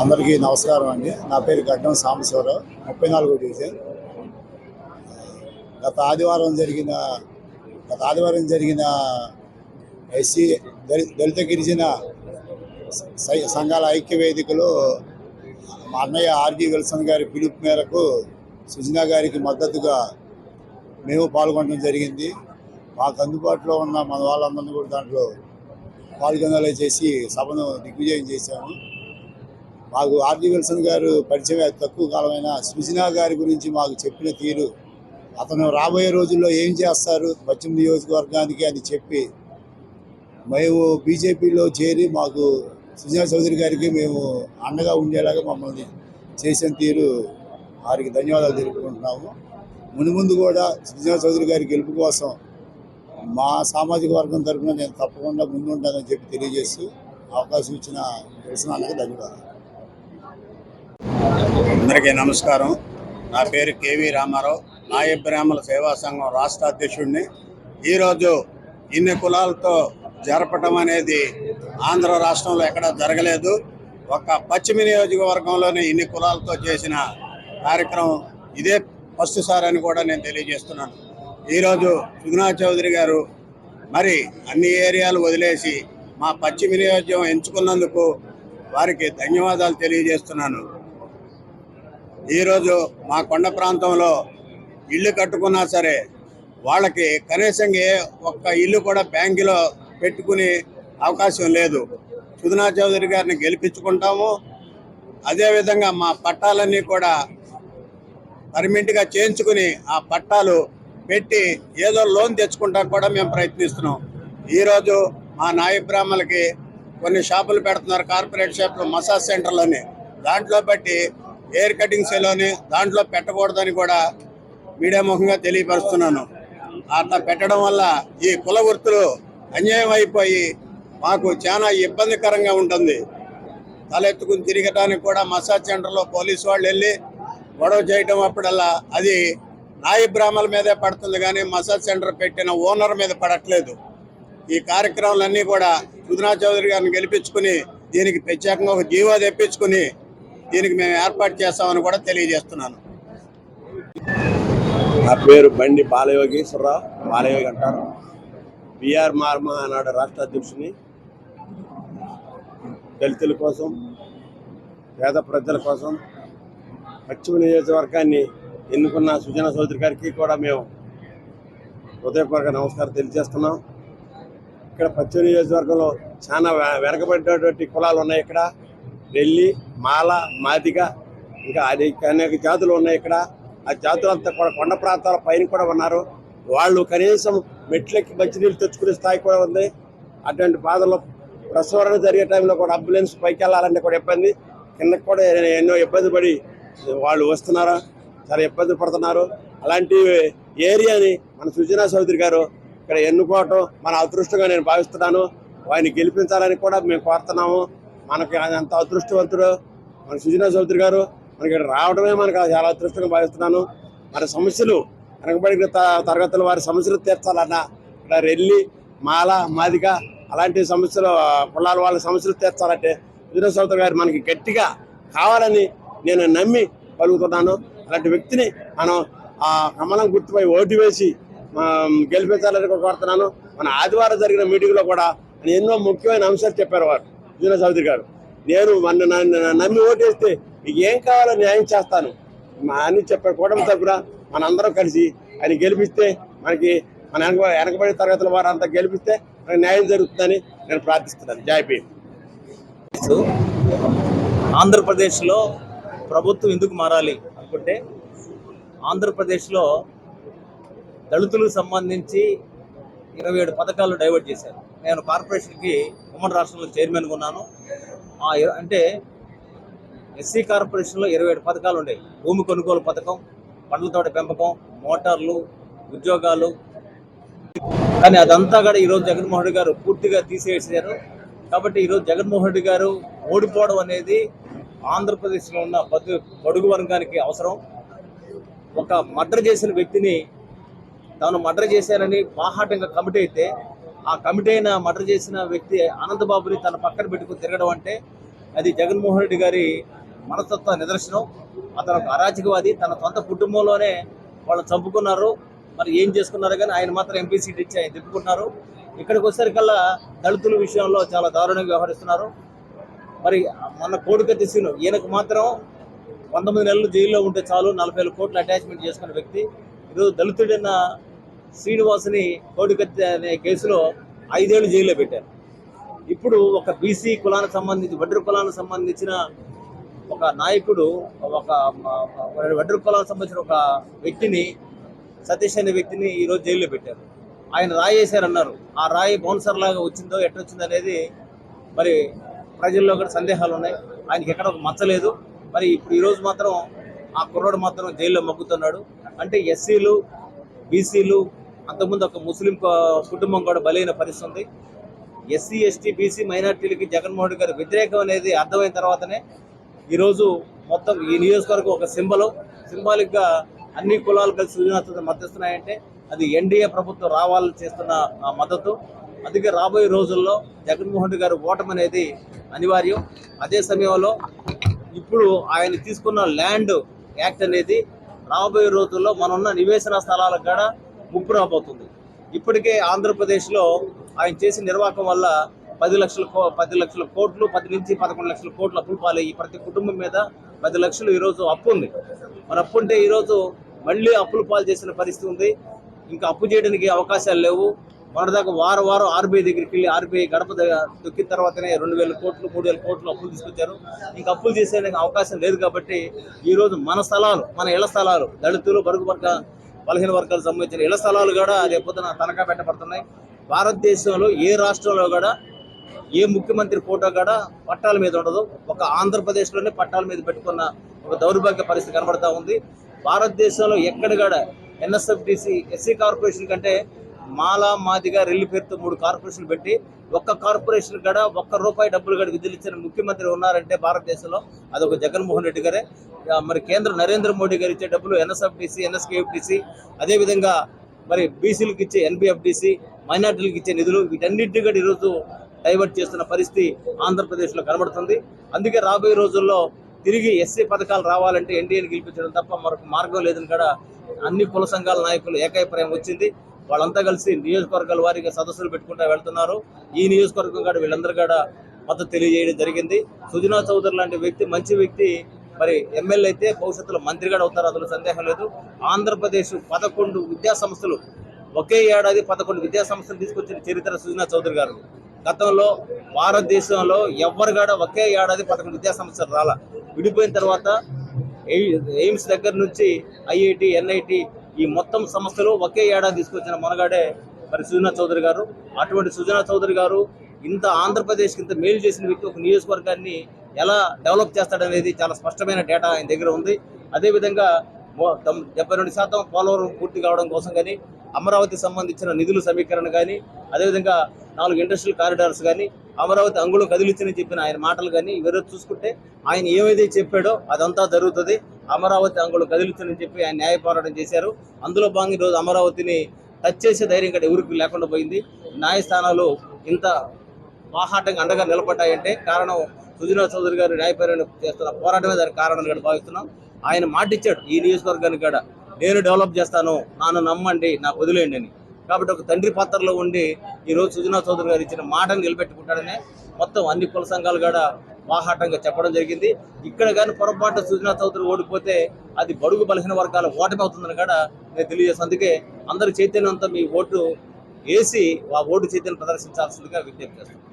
అందరికీ నమస్కారం అండి. నా పేరు గడ్డం సాంబశివరావు ముప్పై నాలుగో డివిజన్. గత ఆదివారం జరిగిన గత ఆదివారం జరిగిన ఎస్సీ దళిత గిరిజన సై- సంఘాల ఐక్య వేదికలో మా అన్నయ్య ఆర్జీ విల్సన్ గారి పిలుపు మేరకు సుజనా గారికి మద్దతుగా మేము పాల్గొనడం జరిగింది. మాకు అందుబాటులో ఉన్న మన వాళ్ళందరినీ కూడా దాంట్లో పాల్గొనేలా చేసి సభను దిగ్విజయం చేశాము. మాకు ఆర్జీ విల్సన్ గారు పరిచయం తక్కువ కాలమైన సృజనా గారి గురించి మాకు చెప్పిన తీరు అతను రాబోయే రోజుల్లో ఏం చేస్తారు పశ్చిమ నియోజకవర్గానికి అని చెప్పి మేము బీజేపీలో చేరి మాకు సుజనా చౌదరి గారికి మేము అండగా ఉండేలాగా మమ్మల్ని చేసిన తీరు వారికి ధన్యవాదాలు తెలుపుకుంటున్నాము. మును ముందు కూడా సుజనా చౌదరి గారి గెలుపు కోసం మా సామాజిక వర్గం తరఫున నేను తప్పకుండా ముందుంటానని చెప్పి తెలియజేస్తూ అవకాశం ఇచ్చిన విల్సనానికి ధన్యవాదాలు. అందరికీ నమస్కారం. నా పేరు కేవి రామారావు. నాయ బ్రాహ్మణ సేవా సంఘం రాష్ట్ర అధ్యక్షుడిని. ఈరోజు ఇన్ని కులాలతో జరపటం అనేది ఆంధ్ర రాష్ట్రంలో ఎక్కడ జరగలేదు. ఒక పశ్చిమ నియోజకవర్గంలోనే ఇన్ని కులాలతో చేసిన కార్యక్రమం ఇదే ఫస్ట్ సార్ అని కూడా నేను తెలియజేస్తున్నాను. ఈరోజు సుగుణా చౌదరి గారు మరి అన్ని ఏరియాలు వదిలేసి మా పశ్చిమ నియోజకం ఎంచుకున్నందుకు వారికి ధన్యవాదాలు తెలియజేస్తున్నాను. ఈరోజు మా కొండ ప్రాంతంలో ఇల్లు కట్టుకున్నా సరే వాళ్ళకి కనీసం ఏ ఒక్క ఇల్లు కూడా బ్యాంకులో పెట్టుకునే అవకాశం లేదు. సుధనా చౌదరి గారిని గెలిపించుకుంటాము. అదేవిధంగా మా పట్టాలన్నీ కూడా పర్మనెంట్గా చేయించుకుని ఆ పట్టాలు పెట్టి ఏదో లోన్ తెచ్చుకుంటాం కూడా మేము ప్రయత్నిస్తున్నాం. ఈరోజు మా నాయ బ్రాహ్మలకి కొన్ని షాపులు పెడుతున్నారు కార్పొరేట్ షాపులు మసాజ్ సెంటర్లోని. దాంట్లో బట్టి హెయిర్ కటింగ్ సెలోని దాంట్లో పెట్టకూడదని కూడా మీడియా ముఖంగా తెలియపరుస్తున్నాను. అట్లా పెట్టడం వల్ల ఈ కుల వృత్తులు అన్యాయం అయిపోయి మాకు చాలా ఇబ్బందికరంగా ఉంటుంది. తలెత్తుకుని తిరగటానికి కూడా మసాజ్ సెంటర్లో పోలీసు వాళ్ళు వెళ్ళి గొడవ చేయటం అప్పుడల్లా అది నాయ బ్రాహ్మల మీదే పడుతుంది కానీ మసాజ్ సెంటర్ పెట్టిన ఓనర్ మీద పడట్లేదు. ఈ కార్యక్రమాలన్నీ కూడా సుధనా చౌదరి గారిని గెలిపించుకుని దీనికి ప్రత్యేకంగా ఒక జీవో తెప్పించుకుని దీనికి మేము ఏర్పాటు చేస్తామని కూడా తెలియజేస్తున్నాను. నా పేరు బండి బాలయోగేశ్వరరావు బాలయోగి అంటారు. బిఆర్ మార్మ నాడు రాష్ట్ర అధ్యక్షుని దళితుల కోసం పేద ప్రజల కోసం పశ్చిమ నియోజకవర్గాన్ని ఎన్నుకున్న సుజనా చౌదరి గారికి కూడా మేము హృదయపూర్వక నమస్కారం తెలియజేస్తున్నాం. ఇక్కడ పశ్చిమ నియోజకవర్గంలో చాలా వె- వెనకబడినటువంటి కులాలు ఉన్నాయి ఇక్కడ. రెల్లి మాల మాదిగ ఇంకా అనేక అనేక జాతులు ఉన్నాయి ఇక్కడ. ఆ జాతులంతా కూడా కొండ ప్రాంతాల పైన కూడా ఉన్నారు. వాళ్ళు కనీసం మెట్లెక్కి మంచినీళ్ళు తెచ్చుకునే స్థాయి కూడా ఉంది. అటువంటి బాధలు ప్రసవరణ జరిగే టైంలో కూడా అంబులెన్స్ పైకి వెళ్ళాలంటే కూడా ఇబ్బంది. కిందకి కూడా ఎన్నో ఇబ్బంది పడి వాళ్ళు వస్తున్నారు. చాలా ఇబ్బంది పడుతున్నారు. అలాంటి ఏరియాని మన సుజనా చౌదరి గారు ఇక్కడ ఎన్నుకోవటం మన అదృష్టంగా నేను భావిస్తున్నాను. ఆయన గెలిపించాలని కూడా మేము కోరుతున్నాము. మనకి ఆయన అంత అదృష్టవంతుడు మన సుజనా చౌదరి గారు. మనకి ఇక్కడ రావడమే మనకు చాలా అదృష్టంగా భావిస్తున్నాను. మన సమస్యలు వెనకబడిన తరగతుల వారి సమస్యలు తీర్చాలన్న ఇక్కడ రెల్లి మాల మాదిక అలాంటి సమస్యలు పొలాల వాళ్ళ సమస్యలు తీర్చాలంటే సుజనా చౌదరి గారు మనకి గట్టిగా కావాలని నేను నమ్మి కలుగుతున్నాను అలాంటి వ్యక్తిని మనం ఆ కమలం గుర్తుపై ఓటు వేసి గెలిపించాలని కోరుతున్నాను. మన ఆదివారం జరిగిన మీటింగ్లో కూడా ఎన్నో ముఖ్యమైన అంశాలు చెప్పారు వారు. విజయ చౌదరి గారు నేను మన నన్ను నమ్మి ఓటేస్తే మీకు ఏం కావాలో న్యాయం చేస్తాను. అని చెప్పారు కూటమి తరపున మనందరం కలిసి ఆయన గెలిపిస్తే మనకి మన వెనక వెనకబడి తరగతుల వారు అంతా గెలిపిస్తే మనకి న్యాయం జరుగుతుందని నేను ప్రార్థిస్తున్నాను. జాయిపీ ఆంధ్రప్రదేశ్లో ప్రభుత్వం ఎందుకు మారాలి? చెప్పుకుంటే ఆంధ్రప్రదేశ్లో దళితులకు సంబంధించి ఇరవై ఏడు పథకాలు డైవర్ట్ చేశారు. నేను కార్పొరేషన్కి ఉమ్మడి రాష్ట్రంలో చైర్మన్గా ఉన్నాను. ఆ అంటే ఎస్సీ కార్పొరేషన్లో ఇరవై ఏడు పథకాలు ఉండేవి భూమి కొనుగోలు పథకం పండ్ల తోట పెంపకం మోటార్లు ఉద్యోగాలు. కానీ అదంతా కూడా ఈరోజు జగన్మోహన్ రెడ్డి గారు పూర్తిగా తీసేసారు కాబట్టి ఈరోజు జగన్మోహన్ రెడ్డి గారు ఓడిపోవడం అనేది ఆంధ్రప్రదేశ్లో ఉన్న బతు బడుగు వర్గానికి అవసరం. ఒక మర్డర్ చేసిన వ్యక్తిని తాను మర్డర్ చేశానని బాహాటంగా కమిటీ అయితే ఆ కమిటీ అయిన మర్డర్ చేసిన వ్యక్తి అనంతబాబుని తన పక్కన పెట్టుకుని తిరగడం అంటే అది జగన్మోహన్ రెడ్డి గారి మనస్తత్వ నిదర్శనం. అతను ఒక అరాచకవాది. తన సొంత కుటుంబంలోనే వాళ్ళు చంపుకున్నారు. మరి ఏం చేసుకున్నారు కానీ ఆయన మాత్రం ఎంపీ సీట్ ఇచ్చి ఆయన తిప్పుకున్నారు ఇక్కడికి వచ్చేసరికల్లా దళితుల విషయంలో చాలా దారుణంగా వ్యవహరిస్తున్నారు. మరి మన కోడికత్తి సీను ఈయనకు మాత్రం పంతొమ్మిది నెలలు జైల్లో ఉంటే చాలు నలభై వేల కోట్లు అటాచ్మెంట్ చేసుకున్న వ్యక్తి. ఈరోజు దళితుడైన శ్రీనివాసుని కోడికత్తి అనే కేసులో ఐదేళ్ళు జైల్లో పెట్టారు. ఇప్పుడు ఒక బీసీ కులానికి సంబంధించి వడ్ర కులానికి సంబంధించిన ఒక నాయకుడు ఒక వడ్ర కులానికి సంబంధించిన ఒక వ్యక్తిని సతీష్ అనే వ్యక్తిని ఈరోజు జైల్లో పెట్టారు. ఆయన రాయి వేశారన్నారు ఆ రాయి బౌన్సర్ లాగా వచ్చిందో ఎట్టొచ్చిందో అనేది మరి ప్రజల్లో కూడా సందేహాలు ఉన్నాయి. ఆయనకి ఎక్కడ ఒక మచ్చలేదు మరి ఇప్పుడు ఈరోజు మాత్రం ఆ కుర్రాడు మాత్రం జైల్లో మగ్గుతున్నాడు. అంటే ఎస్సీలు బీసీలు అంతకుముందు ఒక ముస్లిం కుటుంబం కూడా బలైన పరిస్థితి. ఉంది ఎస్సీ ఎస్టీ బీసీ మైనార్టీలకి జగన్మోహన్ రెడ్డి గారి వ్యతిరేకం అనేది అర్థమైన తర్వాతనే ఈరోజు మొత్తం ఈ నియోజకవర్గం ఒక సింబల్. సింబాలిక్గా అన్ని కులాలు కలిసి సృజనాత్మక మద్దతున్నాయంటే అది ఎన్డీఏ ప్రభుత్వం రావాలని చేస్తున్న ఆ మద్దతు. అందుకే రాబోయే రోజుల్లో జగన్మోహన్ రెడ్డి గారు ఓటమి అనేది అనివార్యం. అదే సమయంలో ఇప్పుడు ఆయన తీసుకున్న ల్యాండ్ యాక్ట్ అనేది రాబోయే రోజుల్లో మనన్న నివేశన స్థలాలకు కూడా ముప్పు రాబోతుంది. ఇప్పటికే ఆంధ్రప్రదేశ్లో ఆయన చేసిన నిర్వాహకం వల్ల పది లక్షల కో- పది లక్షల కోట్లు పది నుంచి పదకొండు లక్షల కోట్లు అప్పులు పాలయ్యి ప్రతి కుటుంబం మీద పది లక్షలు ఈరోజు అప్పు ఉంది. మరి అప్పు ఉంటే ఈరోజు మళ్ళీ అప్పులు పాలు చేసిన పరిస్థితి ఉంది. ఇంకా అప్పు చేయడానికి అవకాశాలు లేవు. మొన్నదాకా వారం వారం ఆర్బీఐ దగ్గరికి వెళ్ళి ఆర్బీఐ గడప దగ్గర దొక్కిన తర్వాతనే రెండు వేల కోట్లు మూడు వేల కోట్లు అప్పులు తీసుకొచ్చారు. ఇంకా అప్పులు చేసేందుకు అవకాశం లేదు కాబట్టి ఈరోజు మన స్థలాలు మన ఇళ్ళ స్థలాలు దళితులు బరుగు వర్గ బలహీన వర్గాలకు సంబంధించిన ఇళ్ళ స్థలాలు కూడా రేపొద్దున తనఖా పెట్టబడుతున్నాయి. భారతదేశంలో ఏ రాష్ట్రంలో కూడా ఏ ముఖ్యమంత్రి ఫోటో కూడా పట్టాల మీద ఉండదు. ఒక ఆంధ్రప్రదేశ్లోనే పట్టాల మీద పెట్టుకున్న ఒక దౌర్భాగ్య పరిస్థితి కనబడతా ఉంది. భారతదేశంలో ఎక్కడ కూడా ఎన్ఎస్ఎఫ్డిసి ఎస్సీ కార్పొరేషన్ కంటే మాలా మాదిగా రెల్లి పేరుతో మూడు కార్పొరేషన్లు పెట్టి ఒక్క కార్పొరేషన్ కూడా ఒక్క రూపాయి డబ్బులు కూడా విధులిచ్చిన ముఖ్యమంత్రి ఉన్నారంటే భారతదేశంలో అదొక జగన్మోహన్ రెడ్డి గారే. మరి కేంద్ర నరేంద్ర మోడీ గారు ఇచ్చే డబ్బులు ఎన్ఎస్ఎఫ్డిసి ఎన్ఎస్కేఎఫ్డిసి అదేవిధంగా మరి బీసీలకు ఇచ్చే ఎన్బిఎఫ్డిసి మైనార్టీలకు ఇచ్చే నిధులు వీటన్నింటినీ కూడా ఈరోజు డైవర్ట్ చేస్తున్న పరిస్థితి ఆంధ్రప్రదేశ్లో కనబడుతుంది. అందుకే రాబోయే రోజుల్లో తిరిగి ఎస్సీ పథకాలు రావాలంటే ఎన్డీఏని గెలిపించడం తప్ప మరొక మార్గం లేదని కూడా అన్ని కుల సంఘాల నాయకులు ఏకాభిప్రాయం వచ్చింది. వాళ్ళంతా కలిసి నియోజకవర్గాల వారికి సదస్సులు పెట్టుకుంటూ వెళ్తున్నారు. ఈ నియోజకవర్గం కాడ వీళ్ళందరూ కూడా మద్దతు తెలియజేయడం జరిగింది. సుజనా చౌదరి లాంటి వ్యక్తి మంచి వ్యక్తి మరి ఎమ్మెల్యే అయితే భవిష్యత్తులో మంత్రి కూడా అవుతారు. అందులో సందేహం లేదు. ఆంధ్రప్రదేశ్ పదకొండు విద్యా సంస్థలు ఒకే ఏడాది పదకొండు విద్యా సంస్థలు తీసుకొచ్చిన చరిత్ర సుజనా చౌదరి గారు. గతంలో భారతదేశంలో ఎవ్వరు కూడా ఒకే ఏడాది పదకొండు విద్యా సంస్థలు రాల. విడిపోయిన తర్వాత ఎయి- ఎయిమ్స్ దగ్గర నుంచి ఐఐటి ఎన్ఐటి ఈ మొత్తం సంస్థలు ఒకే ఏడాది తీసుకొచ్చిన మనగాడే మరి సుజనా చౌదరి గారు. అటువంటి సుజనా చౌదరి గారు ఇంత ఆంధ్రప్రదేశ్కి ఇంత మేలు చేసిన వ్యక్తి ఒక నియోజకవర్గాన్ని ఎలా డెవలప్ చేస్తాడనేది చాలా స్పష్టమైన డేటా ఆయన దగ్గర ఉంది. అదేవిధంగా డెబ్బై రెండు శాతం పోలవరం పూర్తి కావడం కోసం కానీ అమరావతి సంబంధించిన నిధుల సమీకరణ కానీ అదేవిధంగా నాలుగు ఇండస్ట్రియల్ కారిడార్స్ కానీ అమరావతి అంగుళం కదిలించని చెప్పిన ఆయన మాటలు కానీ ఇవరో చూసుకుంటే ఆయన ఏమైతే చెప్పాడో అదంతా జరుగుతుంది. అమరావతి అంగుళం కదిలించని చెప్పి ఆయన న్యాయ పోరాటం చేశారు. అందులో భాగంగా ఈరోజు అమరావతిని టచ్ చేసే ధైర్యం ఇక్కడ ఎవరికి లేకుండా పోయింది. న్యాయస్థానాలు ఇంత బాహాటంగా అండగా నిలబడ్డాయంటే కారణం సుజనా చౌదరి గారు న్యాయపరమైన చేస్తున్న పోరాటమే దానికి కారణం కూడా భావిస్తున్నాం. ఆయన మాటిచ్చాడు ఈ నియోజకవర్గానికి కూడా నేను డెవలప్ చేస్తాను నన్ను నమ్మండి నాకు వదిలేయండి అని. కాబట్టి ఒక తండ్రి పాత్రలో ఉండి ఈరోజు సుజనా చౌదరి గారు ఇచ్చిన మాటను నిలబెట్టుకుంటాడనే మొత్తం అన్ని కుల సంఘాలు కూడా మాహాటంగా చెప్పడం జరిగింది. ఇక్కడ కానీ పొరపాటు సుజనా చౌదరి ఓడిపోతే అది బడుగు బలహీన వర్గాల ఓటమి అవుతుందని కూడా నేను తెలియజేస్తాను. అందుకే అందరి చైతన్యంతో మీ ఓటు వేసి ఆ ఓటు చైతన్యం ప్రదర్శించాల్సిందిగా విజ్ఞప్తి చేస్తున్నాను.